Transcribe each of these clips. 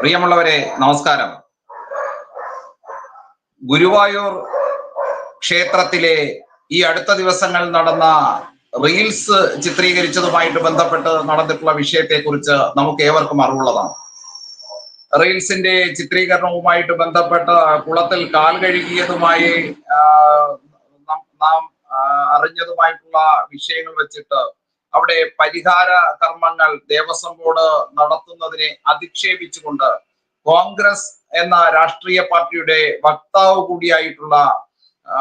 പ്രിയമുള്ളവരെ നമസ്കാരം. ഗുരുവായൂർ ക്ഷേത്രത്തിലെ ഈ അടുത്ത ദിവസങ്ങൾ നടന്ന റീൽസ് ചിത്രീകരിച്ചതുമായിട്ട് ബന്ധപ്പെട്ട് നടന്നിട്ടുള്ള വിഷയത്തെക്കുറിച്ച് നമുക്ക് ഏവർക്കും അറിവുള്ളതാണ്. റീൽസിന്റെ ചിത്രീകരണവുമായിട്ട് ബന്ധപ്പെട്ട് കുളത്തിൽ കാൽ കഴുകിയതുമായി നാം അറിഞ്ഞതുമായിട്ടുള്ള വിഷയങ്ങൾ വെച്ചിട്ട് അവിടെ പരിഹാര കർമ്മങ്ങൾ ദേവസ്വം ബോർഡ് നടത്തുന്നതിനെ അധിക്ഷേപിച്ചുകൊണ്ട് കോൺഗ്രസ് എന്ന രാഷ്ട്രീയ പാർട്ടിയുടെ വക്താവ് കൂടിയായിട്ടുള്ള ആ,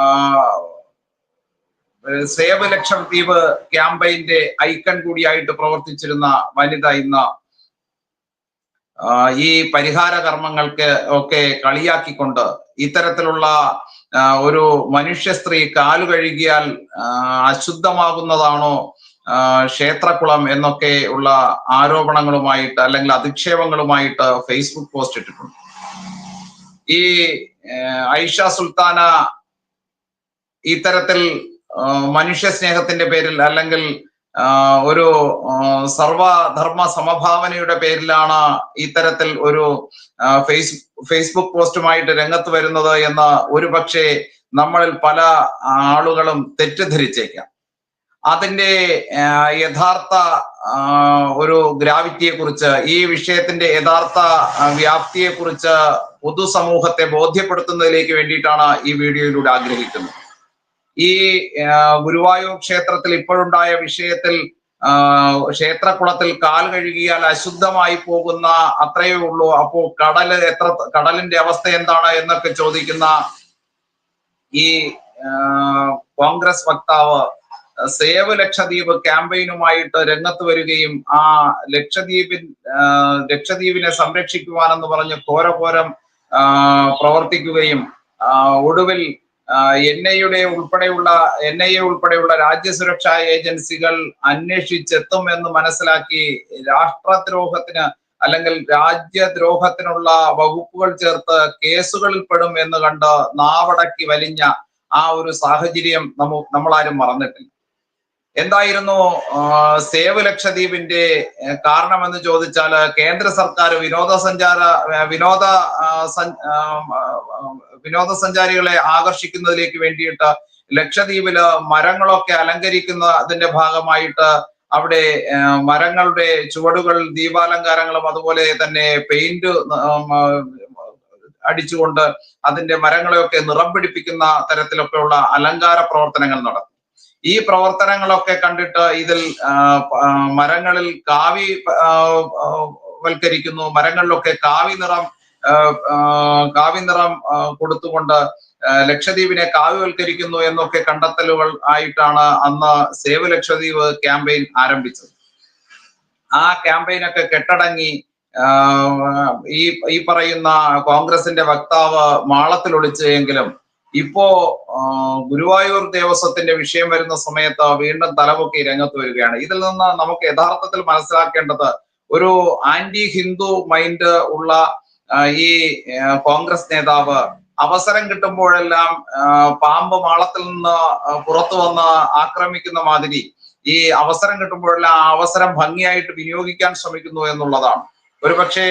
സേവ് ലക്ഷം ദ്വീപ് ക്യാമ്പയിന്റെ ഐക്കൺ കൂടിയായിട്ട് പ്രവർത്തിച്ചിരുന്ന വനിത ഇന്ന് ഈ പരിഹാര കർമ്മങ്ങൾക്ക് ഒക്കെ കളിയാക്കിക്കൊണ്ട് ഇത്തരത്തിലുള്ള ഒരു മനുഷ്യ സ്ത്രീ കാലു കഴുകിയാൽ അശുദ്ധമാകുന്നതാണോ ആ, ക്ഷേത്രക്കുളം എന്നൊക്കെ ഉള്ള ആരോപണങ്ങളുമായിട്ട് അല്ലെങ്കിൽ അധിക്ഷേപങ്ങളുമായിട്ട് ഫേസ്ബുക്ക് പോസ്റ്റ് ഇട്ടിട്ടുണ്ട്. ഈ ഐഷ സുൽത്താന ഇത്തരത്തിൽ മനുഷ്യ സ്നേഹത്തിന്റെ പേരിൽ അല്ലെങ്കിൽ ഒരു സർവധർമ്മ സമഭാവനയുടെ പേരിലാണ് ഇത്തരത്തിൽ ഒരു ഫേസ് ഫേസ്ബുക്ക് പോസ്റ്റുമായിട്ട് രംഗത്ത് വരുന്നത് എന്ന് ഒരുപക്ഷെ നമ്മളിൽ പല ആളുകളും തെറ്റിദ്ധരിച്ചേക്കാം. അതിന്റെ യഥാർത്ഥ ഒരു ഗ്രാവിറ്റിയെ കുറിച്ച് ഈ വിഷയത്തിന്റെ യഥാർത്ഥ വ്യാപ്തിയെ കുറിച്ച് പൊതുസമൂഹത്തെ ബോധ്യപ്പെടുത്തുന്നതിലേക്ക് വേണ്ടിയിട്ടാണ് ഈ വീഡിയോയിലൂടെ ആഗ്രഹിക്കുന്നത്. ഈ ഗുരുവായൂർ ക്ഷേത്രത്തിൽ ഇപ്പോഴുണ്ടായ വിഷയത്തിൽ ക്ഷേത്രക്കുളത്തിൽ കാൽ കഴുകിയാൽ അശുദ്ധമായി പോകുന്ന അത്രയേ ഉള്ളൂ. അപ്പോ കടൽ എത്ര കടലിന്റെ അവസ്ഥ എന്താണ് എന്നൊക്കെ ചോദിക്കുന്ന ഈ കോൺഗ്രസ് വക്താവ് സേവ് ലക്ഷദ്വീപ് ക്യാമ്പയിനുമായിട്ട് രംഗത്ത് വരികയും ആ ലക്ഷദ്വീപിൻ ലക്ഷദ്വീപിനെ സംരക്ഷിക്കുവാനെന്ന് പറഞ്ഞ് ഘോരഘോരം പ്രവർത്തിക്കുകയും ഒടുവിൽ എൻ ഐയുടെ ഉൾപ്പെടെയുള്ള എൻ ഐ എ ഉൾപ്പെടെയുള്ള രാജ്യസുരക്ഷാ ഏജൻസികൾ അന്വേഷിച്ചെത്തും എന്ന് മനസ്സിലാക്കി രാഷ്ട്രദ്രോഹത്തിന് അല്ലെങ്കിൽ രാജ്യദ്രോഹത്തിനുള്ള വകുപ്പുകൾ ചേർത്ത് കേസുകളിൽ പെടും എന്ന് കണ്ട് നാവടക്കി വലിഞ്ഞ ആ ഒരു സാഹചര്യം നമ്മ നമ്മളാരും മറന്നിട്ടില്ല. എന്തായിരുന്നു സേവ് ലക്ഷദ്വീപിന്റെ കാരണമെന്ന് ചോദിച്ചാൽ കേന്ദ്ര സർക്കാർ വിനോദസഞ്ചാര വിനോദ വിനോദസഞ്ചാരികളെ ആകർഷിക്കുന്നതിലേക്ക് വേണ്ടിയിട്ട് ലക്ഷദ്വീപിൽ മരങ്ങളൊക്കെ അലങ്കരിക്കുന്നതിന്റെ ഭാഗമായിട്ട് അവിടെ മരങ്ങളുടെ ചുവടുകൾ ദീപാലങ്കാരങ്ങളും അതുപോലെ തന്നെ പെയിന്റ് അടിച്ചുകൊണ്ട് അതിന്റെ മരങ്ങളെയൊക്കെ നിറം പിടിപ്പിക്കുന്ന തരത്തിലൊക്കെയുള്ള അലങ്കാര പ്രവർത്തനങ്ങൾ നടത്തും ഈ പ്രവർത്തനങ്ങളൊക്കെ കണ്ടിട്ട് ഇതിൽ മരങ്ങളിൽ കാവി വൽക്കരിക്കുന്നു മരങ്ങളിലൊക്കെ കാവി നിറം കാവി നിറം കൊടുത്തുകൊണ്ട് ലക്ഷദ്വീപിനെ കാവ്യവൽക്കരിക്കുന്നു എന്നൊക്കെ കണ്ടെത്തലുകൾ ആയിട്ടാണ് അന്ന് സേവ് ലക്ഷദ്വീപ് ക്യാമ്പയിൻ ആരംഭിച്ചത്. ആ ക്യാമ്പയിനൊക്കെ കെട്ടടങ്ങി ഈ ഈ പറയുന്ന കോൺഗ്രസിന്റെ വക്താവ് മാളത്തിൽ ഒളിച്ചു എങ്കിലും ഇപ്പോ ഗുരുവായൂർ ദേവസ്വത്തിന്റെ വിഷയം വരുന്ന സമയത്ത് വീണ്ടും തലപൊക്കി രംഗത്ത് വരികയാണ്. ഇതിൽ നിന്ന് നമുക്ക് യഥാർത്ഥത്തിൽ മനസ്സിലാക്കേണ്ടത് ഒരു ആന്റി ഹിന്ദു മൈൻഡ് ഉള്ള ഈ കോൺഗ്രസ് നേതാവ് അവസരം കിട്ടുമ്പോഴെല്ലാം പാമ്പ് മാളത്തിൽ നിന്ന് പുറത്തു വന്ന് ആക്രമിക്കുന്ന മാതിരി ഈ അവസരം കിട്ടുമ്പോഴെല്ലാം ആ അവസരം ഭംഗിയായിട്ട് വിനിയോഗിക്കാൻ ശ്രമിക്കുന്നു എന്നുള്ളതാണ്. ഒരുപക്ഷെ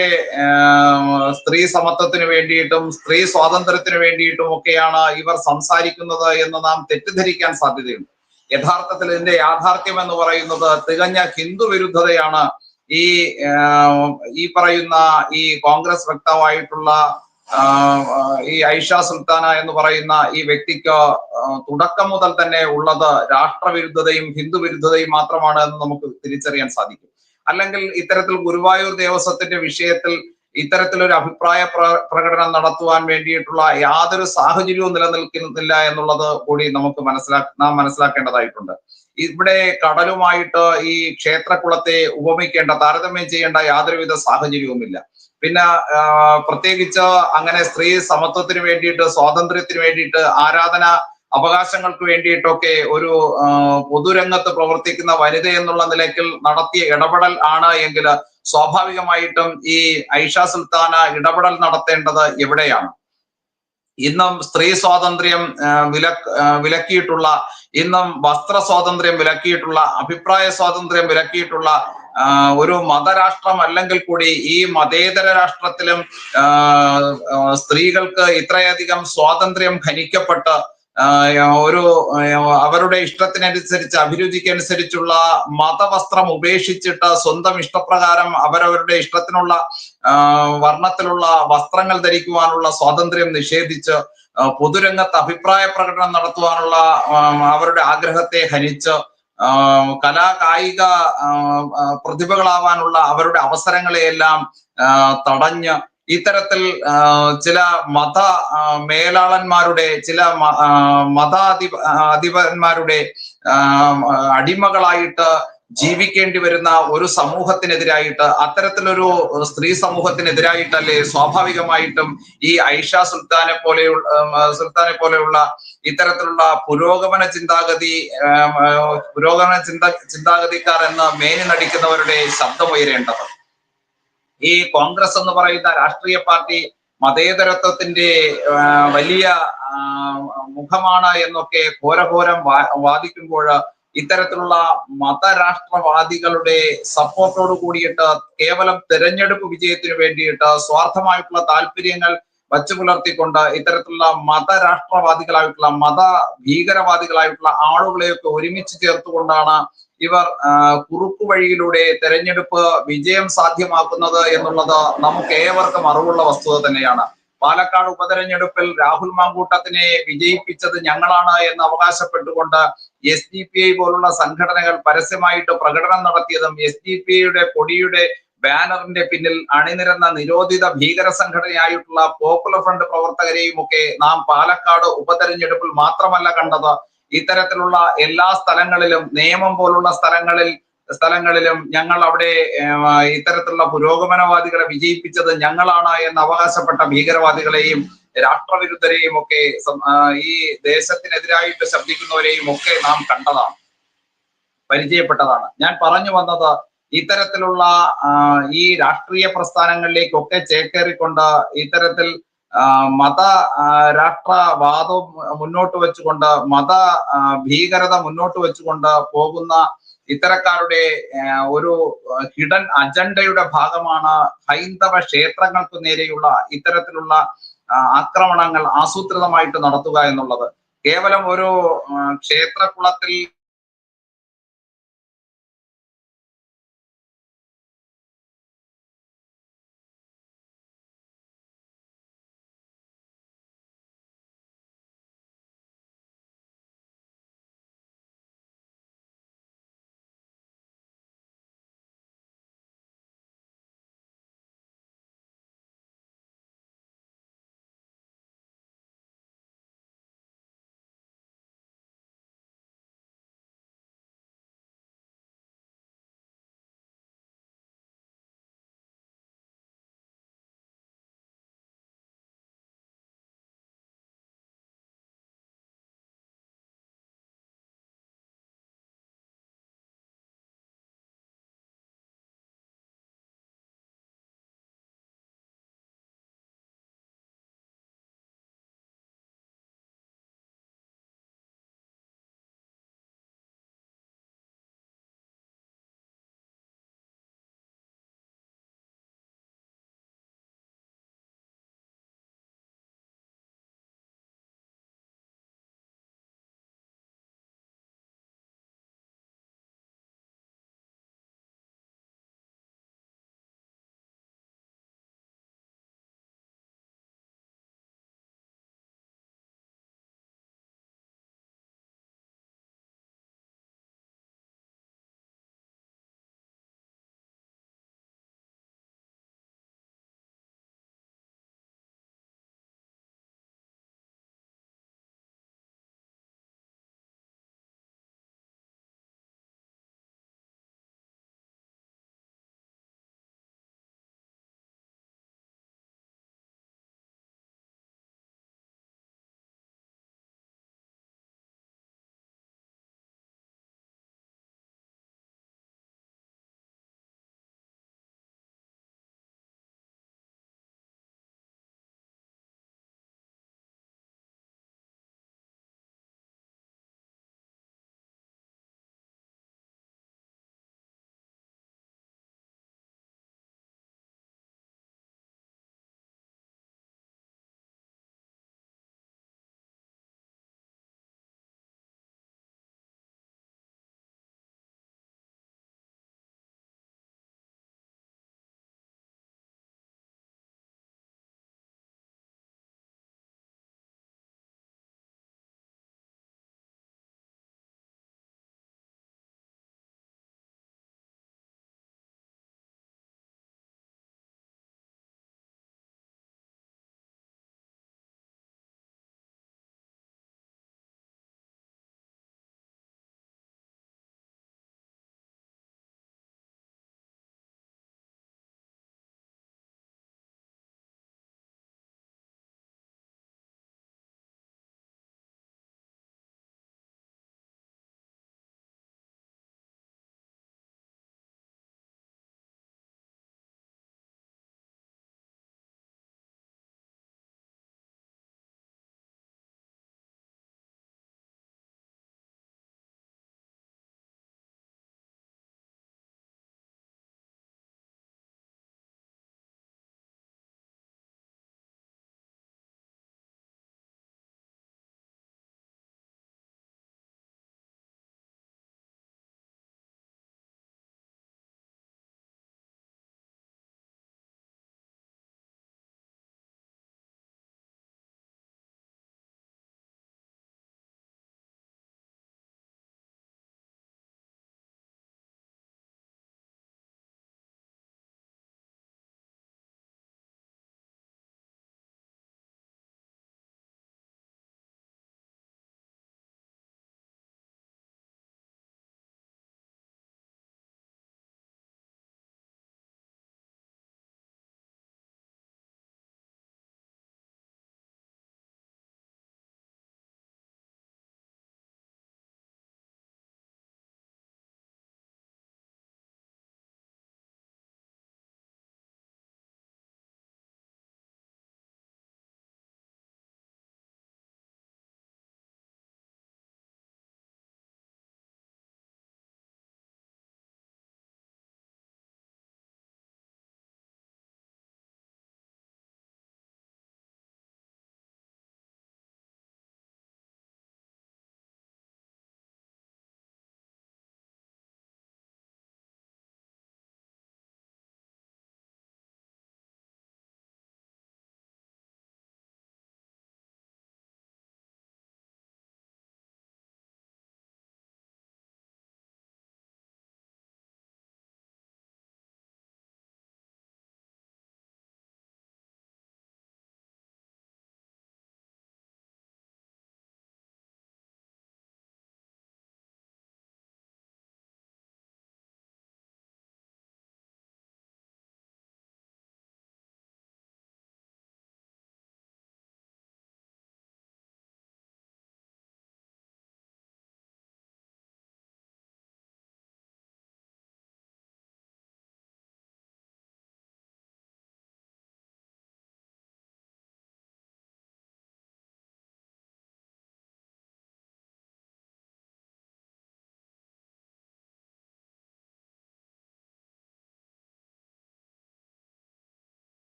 സ്ത്രീ സമത്വത്തിന് വേണ്ടിയിട്ടും സ്ത്രീ സ്വാതന്ത്ര്യത്തിന് വേണ്ടിയിട്ടും ഒക്കെയാണ് ഇവർ സംസാരിക്കുന്നത് എന്ന് നാം തെറ്റിദ്ധരിക്കാൻ സാധ്യതയുണ്ട്. യഥാർത്ഥത്തിൽ ഇതിന്റെ യാഥാർത്ഥ്യം എന്ന് പറയുന്നത് തികഞ്ഞ ഹിന്ദു വിരുദ്ധതയാണ് ഈ ഈ പറയുന്ന ഈ കോൺഗ്രസ് വക്താവായിട്ടുള്ള ഈ ഐഷ സുൽത്താന എന്ന് പറയുന്ന ഈ വ്യക്തിക്ക് തുടക്കം മുതൽ തന്നെ ഉള്ളത് രാഷ്ട്രവിരുദ്ധതയും ഹിന്ദു വിരുദ്ധതയും മാത്രമാണ് എന്ന് നമുക്ക് തിരിച്ചറിയാൻ സാധിക്കും. അല്ലെങ്കിൽ ഇത്തരത്തിൽ ഗുരുവായൂർ ദേവസ്വത്തിന്റെ വിഷയത്തിൽ ഇത്തരത്തിലൊരു അഭിപ്രായ പ്ര- പ്രകടനം നടത്തുവാൻ വേണ്ടിയിട്ടുള്ള യാതൊരു സാഹചര്യവും നിലനിൽക്കുന്നില്ല എന്നുള്ളത് കൂടി നമുക്ക് മനസ്സിലാ നാം മനസ്സിലാക്കേണ്ടതായിട്ടുണ്ട്. ഇവിടെ കടലുമായിട്ട് ഈ ക്ഷേത്രക്കുളത്തെ ഉപമിക്കേണ്ട താരതമ്യം ചെയ്യേണ്ട യാതൊരുവിധ സാഹചര്യവുമില്ല. പിന്നെ പ്രത്യേകിച്ച് അങ്ങനെ സ്ത്രീ സമത്വത്തിന് വേണ്ടിയിട്ട് സ്വാതന്ത്ര്യത്തിന് വേണ്ടിയിട്ട് ആരാധന അവകാശങ്ങൾക്ക് വേണ്ടിയിട്ടൊക്കെ ഒരു പൊതുരംഗത്ത് പ്രവർത്തിക്കുന്ന വനിത എന്നുള്ള നിലയ്ക്കിൽ നടത്തിയ ഇടപെടൽ ആണ് എങ്കിൽ സ്വാഭാവികമായിട്ടും ഈ ഐഷ സുൽത്താന ഇടപെടൽ നടത്തേണ്ടത് എവിടെയാണ്? ഇന്നും സ്ത്രീ സ്വാതന്ത്ര്യം വില വിലക്ക് വിലക്കിയിട്ടുള്ള ഇന്നും വസ്ത്ര സ്വാതന്ത്ര്യം വിലക്കിയിട്ടുള്ള അഭിപ്രായ സ്വാതന്ത്ര്യം വിലക്കിയിട്ടുള്ള ഒരു മതരാഷ്ട്രം അല്ലെങ്കിൽ കൂടി ഈ മതേതര രാഷ്ട്രത്തിലും സ്ത്രീകൾക്ക് ഇത്രയധികം സ്വാതന്ത്ര്യം ഹനിക്കപ്പെട്ട് ആ, അവരുടെ ഇഷ്ടത്തിനനുസരിച്ച് അഭിരുചിക്കനുസരിച്ചുള്ള മതവസ്ത്രം ഉപേക്ഷിച്ചിട്ട് സ്വന്തം ഇഷ്ടപ്രകാരം അവരവരുടെ ഇഷ്ടത്തിനുള്ള വർണത്തിലുള്ള വസ്ത്രങ്ങൾ ധരിക്കുവാനുള്ള സ്വാതന്ത്ര്യം നിഷേധിച്ച് പൊതുരംഗത്ത് അഭിപ്രായ പ്രകടനം നടത്തുവാനുള്ള അവരുടെ ആഗ്രഹത്തെ ഹനിച്ച് കലാ കായിക പ്രതിഭകളാവാനുള്ള അവരുടെ അവസരങ്ങളെയെല്ലാം തടഞ്ഞ് ഇത്തരത്തിൽ ചില മത മേലാളന്മാരുടെ ചില മതാധിപ അധിപന്മാരുടെ അടിമകളായിട്ട് ജീവിക്കേണ്ടി വരുന്ന ഒരു സമൂഹത്തിനെതിരായിട്ട് അത്തരത്തിലൊരു സ്ത്രീ സമൂഹത്തിനെതിരായിട്ടല്ലേ സ്വാഭാവികമായിട്ടും ഈ ഐഷ സുൽത്താനെ പോലെയുള്ള സുൽത്താനെ പോലെയുള്ള ഇത്തരത്തിലുള്ള പുരോഗമന ചിന്താഗതി പുരോഗമന ചിന്ത ചിന്താഗതിക്കാർ എന്ന് മേനി നടിക്കുന്നവരുടെ ശബ്ദമുയരേണ്ടത് ഈ കോൺഗ്രസ് എന്ന് പറയുന്ന രാഷ്ട്രീയ പാർട്ടി മതേതരത്വത്തിന്റെ വലിയ മുഖമാണ് എന്നൊക്കെ ഘോരഘോരം വാദിക്കുമ്പോൾ ഇത്തരത്തിലുള്ള മതരാഷ്ട്രവാദികളുടെ സപ്പോർട്ടോട് കൂടിയിട്ട് കേവലം തെരഞ്ഞെടുപ്പ് വിജയത്തിന് വേണ്ടിയിട്ട് സ്വാർത്ഥമായിട്ടുള്ള താല്പര്യങ്ങൾ വച്ചു പുലർത്തിക്കൊണ്ട് ഇത്തരത്തിലുള്ള മതരാഷ്ട്രവാദികളായിട്ടുള്ള മത ഭീകരവാദികളായിട്ടുള്ള ആളുകളെയൊക്കെ ഒരുമിച്ച് ചേർത്തുകൊണ്ടാണ് ഇവർ കുറുക്കു വഴിയിലൂടെ തെരഞ്ഞെടുപ്പ് വിജയം സാധ്യമാക്കുന്നത് എന്നുള്ളത് നമുക്ക് ഏവർക്കും അറിവുള്ള വസ്തുത തന്നെയാണ്. പാലക്കാട് ഉപതെരഞ്ഞെടുപ്പിൽ രാഹുൽ മാങ്കൂട്ടത്തിനെ വിജയിപ്പിച്ചത് ഞങ്ങളാണ് എന്ന് അവകാശപ്പെട്ടുകൊണ്ട് എസ് ഡി പി ഐ പോലുള്ള സംഘടനകൾ പരസ്യമായിട്ട് പ്രകടനം നടത്തിയതും എസ് ഡി പി ഐയുടെ കൊടിയുടെ ബാനറിന്റെ പിന്നിൽ അണിനിരന്ന നിരോധിത ഭീകര സംഘടനയായിട്ടുള്ള പോപ്പുലർ ഫ്രണ്ട് പ്രവർത്തകരെയും ഒക്കെ നാം പാലക്കാട് ഉപതെരഞ്ഞെടുപ്പിൽ മാത്രമല്ല കണ്ടത്. ഇത്തരത്തിലുള്ള എല്ലാ സ്ഥലങ്ങളിലും നിയമം പോലുള്ള സ്ഥലങ്ങളിൽ സ്ഥലങ്ങളിലും ഞങ്ങൾ അവിടെ ഇത്തരത്തിലുള്ള പുരോഗമനവാദികളെ വിജയിപ്പിച്ചത് ഞങ്ങളാണ് എന്ന് അവകാശപ്പെട്ട ഭീകരവാദികളെയും രാഷ്ട്രവിരുദ്ധരെയും ഒക്കെ ഈ ദേശത്തിനെതിരായിട്ട് ശബ്ദിക്കുന്നവരെയും ഒക്കെ നാം കണ്ടതാണ്. പരിചയപ്പെട്ടതാണ്. ഞാൻ പറഞ്ഞു വന്നത് ഇത്തരത്തിലുള്ള ഈ രാഷ്ട്രീയ പ്രസ്ഥാനങ്ങളിലേക്കൊക്കെ ചേക്കേറിക്കൊണ്ട് ഇത്തരത്തിൽ മത രാഷ്ട്രവാദം മുന്നോട്ട് വെച്ചുകൊണ്ട് മത ഭീകരത മുന്നോട്ട് വെച്ചുകൊണ്ട് പോകുന്ന ഇത്തരക്കാരുടെ ഒരു ഹിഡൻ അജണ്ടയുടെ ഭാഗമാണ് ഹൈന്ദവ ക്ഷേത്രങ്ങൾക്ക് നേരെയുള്ള ഇത്തരത്തിലുള്ള ആക്രമണങ്ങൾ ആസൂത്രിതമായിട്ട് നടത്തുക എന്നുള്ളത്. കേവലം ഒരു ക്ഷേത്രകുളത്തിൽ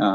ആ,